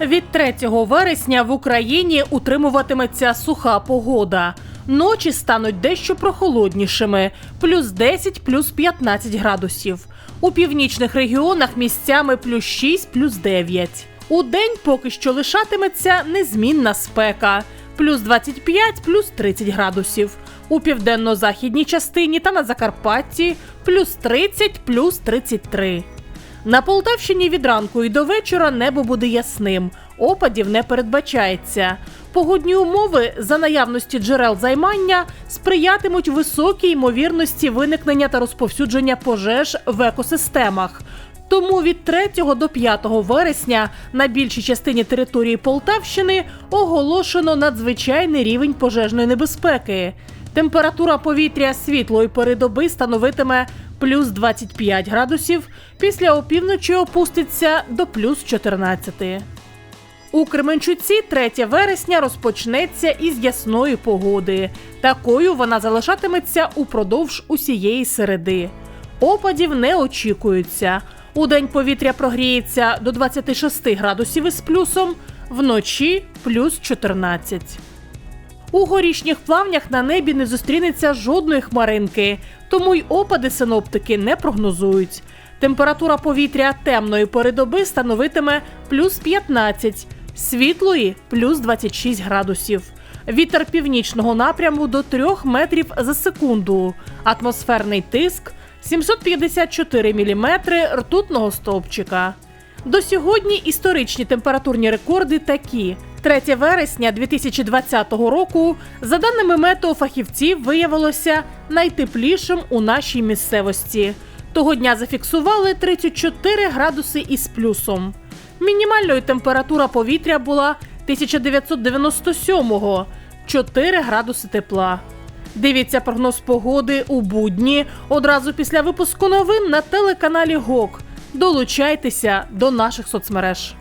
Від 3 вересня в Україні утримуватиметься суха погода. Ночі стануть дещо прохолоднішими плюс 10, плюс 15 градусів. У північних регіонах місцями плюс 6, плюс 9. У день поки що лишатиметься незмінна спека плюс 25, плюс 30 градусів. У південно-західній частині та на Закарпатті плюс 30, плюс 33. На Полтавщині від ранку і до вечора небо буде ясним. Опадів не передбачається. Погодні умови за наявності джерел займання сприятимуть високій ймовірності виникнення та розповсюдження пожеж в екосистемах. Тому від 3 до 5 вересня на більшій частині території Полтавщини оголошено надзвичайний рівень пожежної небезпеки. Температура повітря світлої пори доби становитиме плюс 25 градусів, після опівночі опуститься до плюс 14. У Кременчуці 3 вересня розпочнеться із ясної погоди. Такою вона залишатиметься упродовж усієї середи. Опадів не очікується. У день повітря прогріється до 26 градусів із плюсом, вночі плюс 14. У горішніх плавнях на небі не зустрінеться жодної хмаринки, тому й опади синоптики не прогнозують. Температура повітря темної пори доби становитиме плюс 15, світлої плюс 26 градусів. Вітер північного напряму до 3 метрів за секунду. Атмосферний тиск 754 міліметри ртутного стовпчика. До сьогодні історичні температурні рекорди такі: 3 вересня 2020 року, за даними метеофахівців, виявилося найтеплішим у нашій місцевості. Того дня зафіксували 34 градуси із плюсом. Мінімальною температура повітря була 1997-го 4 градуси тепла. Дивіться прогноз погоди у будні одразу після випуску новин на телеканалі ГОК. Долучайтеся до наших соцмереж.